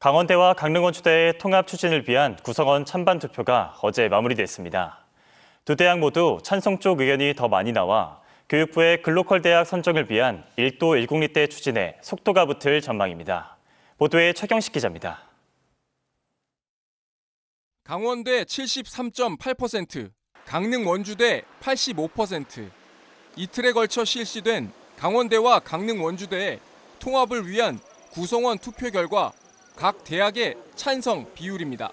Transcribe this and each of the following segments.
강원대와 강릉원주대의 통합 추진을 위한 구성원 찬반 투표가 어제 마무리됐습니다. 두 대학 모두 찬성 쪽 의견이 더 많이 나와 교육부의 글로컬 대학 선정을 위한 1도 1국립대 추진에 속도가 붙을 전망입니다. 보도에 최경식 기자입니다. 강원대 73.8%, 강릉 원주대 85%. 이틀에 걸쳐 실시된 강원대와 강릉 원주대의 통합을 위한 구성원 투표 결과 각 대학의 찬성 비율입니다.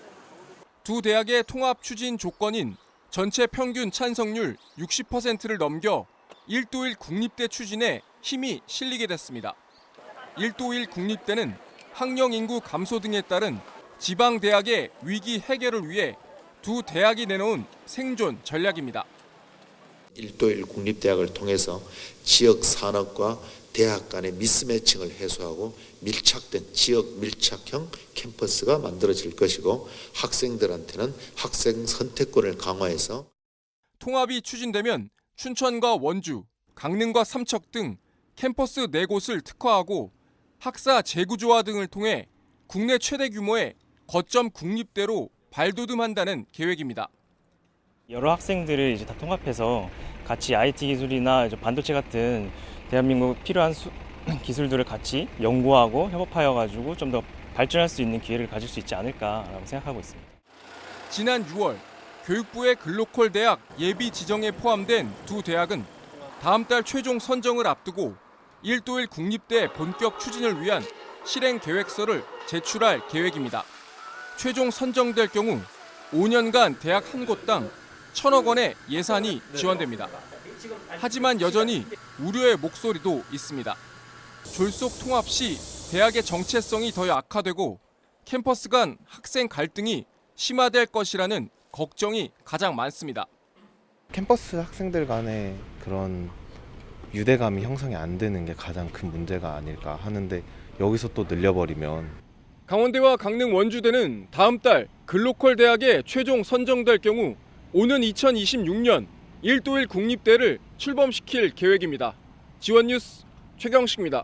두 대학의 통합 추진 조건인 전체 평균 찬성률 60%를 넘겨 1도 1 국립대 추진에 힘이 실리게 됐습니다. 1도 1 국립대는 학령 인구 감소 등에 따른 지방 대학의 위기 해결을 위해 두 대학이 내놓은 생존 전략입니다. 1도1 국립대학을 통해서 지역 산업과 대학 간의 미스매칭을 해소하고 밀착된 지역 밀착형 캠퍼스가 만들어질 것이고 학생들한테는 학생 선택권을 강화해서 통합이 추진되면 춘천과 원주, 강릉과 삼척 등 캠퍼스 네 곳을 특화하고 학사 재구조화 등을 통해 국내 최대 규모의 거점 국립대로 발돋움한다는 계획입니다. 여러 학생들을 이제 다 통합해서 같이 IT 기술이나 반도체 같은 대한민국 필요한 수- 기술들을 같이 연구하고 협업하여 가지고 좀 더 발전할 수 있는 기회를 가질 수 있지 않을까라고 생각하고 있습니다. 지난 6월 교육부의 글로컬 대학 예비 지정에 포함된 두 대학은 다음 달 최종 선정을 앞두고 1도1 국립대 본격 추진을 위한 실행 계획서를 제출할 계획입니다. 최종 선정될 경우 5년간 대학 한 곳당 천억 원의 예산이 지원됩니다. 하지만 여전히 우려의 목소리도 있습니다. 졸속 통합 시 대학의 정체성이 더 악화되고 캠퍼스 간 학생 갈등이 심화될 것이라는 걱정이 가장 많습니다. 캠퍼스 학생들 간의 그런 유대감이 형성이 안 되는 게 가장 큰 문제가 아닐까 하는데 여기서 또 늘려버리면 강원대와 강릉 원주대는 다음 달 글로컬 대학에 최종 선정될 경우 오는 2026년 1도1 국립대를 출범시킬 계획입니다. 지원 뉴스 최경식입니다.